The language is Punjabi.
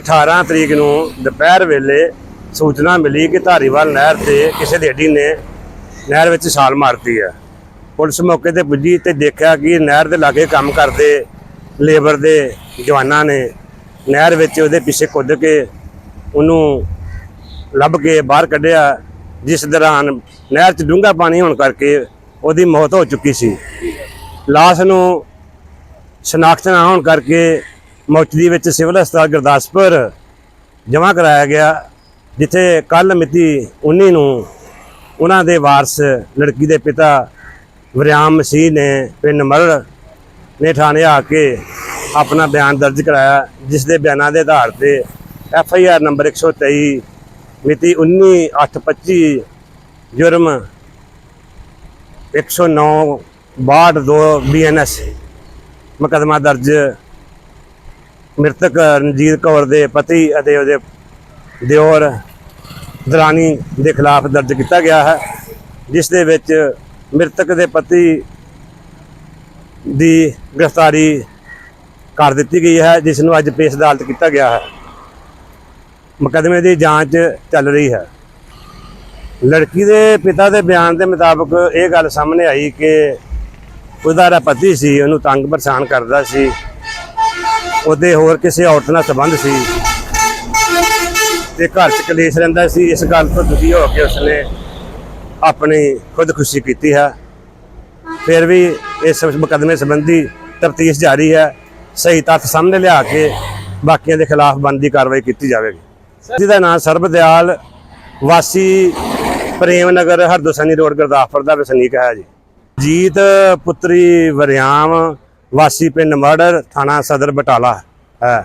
18 ਤਰੀਕ ਨੂੰ ਦੁਪਹਿਰ ਵੇਲੇ ਸੂਚਨਾ ਮਿਲੀ ਕਿ ਧਾਰੀਵਾਲ ਨਹਿਰ ਤੇ ਕਿਸੇ ਢੇਡੀ ਨੇ ਨਹਿਰ ਵਿੱਚ ਛਾਲ ਮਾਰਤੀ ਹੈ। ਪੁਲਿਸ ਮੌਕੇ ਤੇ ਪੁੱਜੀ ਤੇ ਦੇਖਿਆ ਕਿ ਨਹਿਰ ਦੇ ਲਾਗੇ ਕੰਮ ਕਰਦੇ ਲੇਬਰ ਦੇ ਜਵਾਨਾਂ ਨੇ ਨਹਿਰ ਵਿੱਚ ਉਹਦੇ ਪਿੱਛੇ ਕੁੱਦ ਕੇ ਉਹਨੂੰ ਲੱਭ ਕੇ ਬਾਹਰ ਕੱਢਿਆ, ਜਿਸ ਦੌਰਾਨ ਨਹਿਰ 'ਚ ਡੂੰਘਾ ਪਾਣੀ ਹੋਣ ਕਰਕੇ ਉਹਦੀ ਮੌਤ ਹੋ ਚੁੱਕੀ ਸੀ। ਲਾਸ਼ ਨੂੰ ਸ਼ਨਾਖਤ ਨਾ ਹੋਣ ਕਰਕੇ ਮੌਚਰੀ ਵਿੱਚ ਸਿਵਲ ਹਸਪਤਾਲ ਗੁਰਦਾਸਪੁਰ ਜਮ੍ਹਾਂ ਕਰਾਇਆ ਗਿਆ, ਜਿੱਥੇ ਕੱਲ ਮਿਤੀ 19 ਨੂੰ ਉਹਨਾਂ ਦੇ ਵਾਰਸ ਲੜਕੀ ਦੇ ਪਿਤਾ ਵਰਿਆਮ ਮਸੀਹ ਨੇ ਪਿੰਡ ਮਰੜ ਨੇ ਥਾਣੇ ਆ ਕੇ ਆਪਣਾ ਬਿਆਨ ਦਰਜ ਕਰਾਇਆ, ਜਿਸ ਦੇ ਬਿਆਨਾਂ ਦੇ ਆਧਾਰ ਤੇ ਐਫ ਆਈ ਆਰ ਨੰਬਰ 123 ਮਿਤੀ 19/8/25 ਜੁਰਮ 109 62 ਬੀਐਨਐਸ ਮੁਕੱਦਮਾ ਦਰਜ। ਮ੍ਰਿਤਕ ਰਣਜੀਤ ਕੌਰ ਦੇ ਪਤੀ ਅਤੇ ਉਹਦੇ ਦਿਓਰ ਦਰਾਨੀ ਦੇ ਖਿਲਾਫ ਦਰਜ ਕੀਤਾ ਗਿਆ ਹੈ, ਜਿਸ ਦੇ ਵਿੱਚ ਮ੍ਰਿਤਕ ਦੇ ਪਤੀ ਦੀ ਗ੍ਰਿਫਤਾਰੀ ਕਰ ਦਿੱਤੀ ਗਈ ਹੈ, ਜਿਸ ਨੂੰ ਅੱਜ ਪੇਸ਼ ਅਦਾਲਤ ਕੀਤਾ ਗਿਆ ਹੈ। ਮੁਕੱਦਮੇ ਦੀ ਜਾਂਚ ਚੱਲ ਰਹੀ ਹੈ। ਲੜਕੀ ਦੇ ਪਿਤਾ ਦੇ ਬਿਆਨ ਦੇ ਮੁਤਾਬਕ ਇਹ ਗੱਲ ਸਾਹਮਣੇ ਆਈ ਕਿ ਉਹਦਾ ਜਿਹੜਾ ਪਤੀ ਸੀ, ਉਹਨੂੰ ਤੰਗ ਪਰੇਸ਼ਾਨ ਕਰਦਾ ਸੀ। ਉਹਦੇ ਹੋਰ ਕਿਸੇ ਔਰਤ ਨਾਲ ਸੰਬੰਧ ਸੀ। ਤੇ ਘਰ 'ਚ ਕਲੇਸ਼ ਰਹਿੰਦਾ ਸੀ। ਇਸ ਗੱਲ ਤੋਂ ਦੁਖੀ ਹੋ ਕੇ ਉਸਨੇ ਆਪਣੀ ਖੁਦਕੁਸ਼ੀ ਕੀਤੀ ਹੈ। ਫਿਰ ਵੀ ਇਸ ਮੁਕੱਦਮੇ ਸੰਬੰਧੀ ਤਫਤੀਸ਼ ਜਾਰੀ ਹੈ। ਸਹੀ ਤੱਥ ਸਾਹਮਣੇ ਲਿਆ ਕੇ ਬਾਕੀਆਂ ਦੇ ਖਿਲਾਫ ਬਣਦੀ ਕਾਰਵਾਈ ਕੀਤੀ ਜਾਵੇਗੀ। ਜਿਹਦਾ ਨਾਮ ਸਰਬਦਿਆਲ ਵਾਸੀ ਪ੍ਰੇਮ ਨਗਰ, ਹਰਦੋਸਨੀ ਰੋਡ, ਗੁਰਦਾਸਪੁਰ ਦਾ ਵਸਨੀਕ ਹੈ ਜੀ। ਜੀਤ ਪੁੱਤਰੀ ਵਰਿਆਮ, ਵਾਸੀ ਪਿੰਡ ਮਰਡਰ ਥਾਣਾ ਸਦਰ ਬਟਾਲਾ ਹੈ।